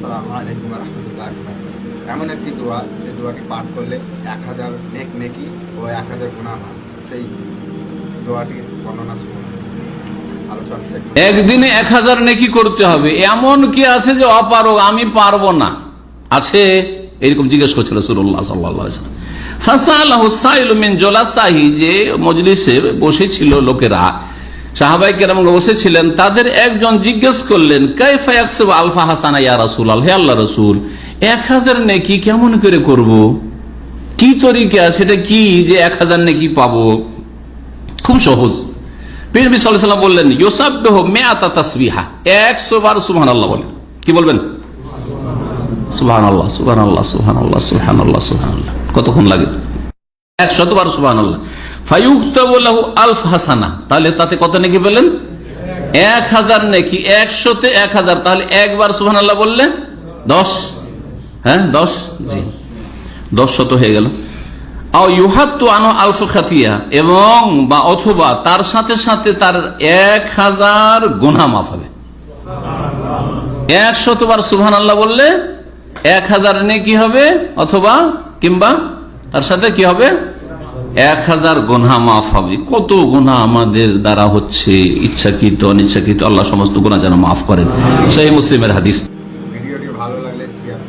আসসালামু আলাইকুম রহমতুল্লাহ এমন একটি দোয়া, সেই দোয়াটি পাঠ করলে এক হাজার নেক নেকি ও এক হাজার গুণা হয় সেই দোয়াটির বর্ণনা শুনুন। একদিনে এক হাজার নেকি করতে হবে। এমন কি আছে যে অপারক আমি পারব না? আছে? এরকম জিজ্ঞেস করছিল সুরুল্লাহ যে মজলিসে বসেছিল লোকেরা সাহাবাই কেরাম বসেছিলেন, তাদের একজন জিজ্ঞেস করলেন, কাইফা একসব আলফা হাসানা ইয়া আল্লাহ রসুল, এক হাজার নেকি কেমন করে করব? কি তরিকা, সেটা কি যে এক হাজার নেকি পাবো? খুব সহজ। পীর সাল্লাম বললেন ইউসাবহ মেয়াতা তাসবিহা। একশো বার সুবহান আল্লাহ বলেন। কি বলবেন? সুবহান আল্লাহ সুবহান আল্লাহ সুবহান আল্লাহ আল্লাহ কতক্ষণ লাগে? একশত বার সুবহান আল্লাহ ফাইউক্তাবুল্লাহ আলফ হাসানা। তাহলে তাতে কত নাকি পেলেন? এক হাজার নাকি। একশোতে এক হাজার। তাহলে একবার সুবহান আল্লাহ বললে দশ। হ্যাঁ দশ? জি। দশ শত হয়ে গেল। এবং বা অথবা তার সাথে সাথে তার এক হাজার গোনা মাফ হবে। এক শতবার সুবহান আল্লাহ বললে এক হাজার নেকি হবে অথবা কিংবা তার সাথে কি হবে? এক হাজার গোনা মাফ হবে। কত গোনা আমাদের দ্বারা হচ্ছে ইচ্ছাকৃত, অনিচ্ছাকৃত, আল্লাহ সমস্ত গোনা যেন মাফ করেন। সেই মুসলিমের হাদিস। ভিডিওটি ভালো লাগলে শেয়ার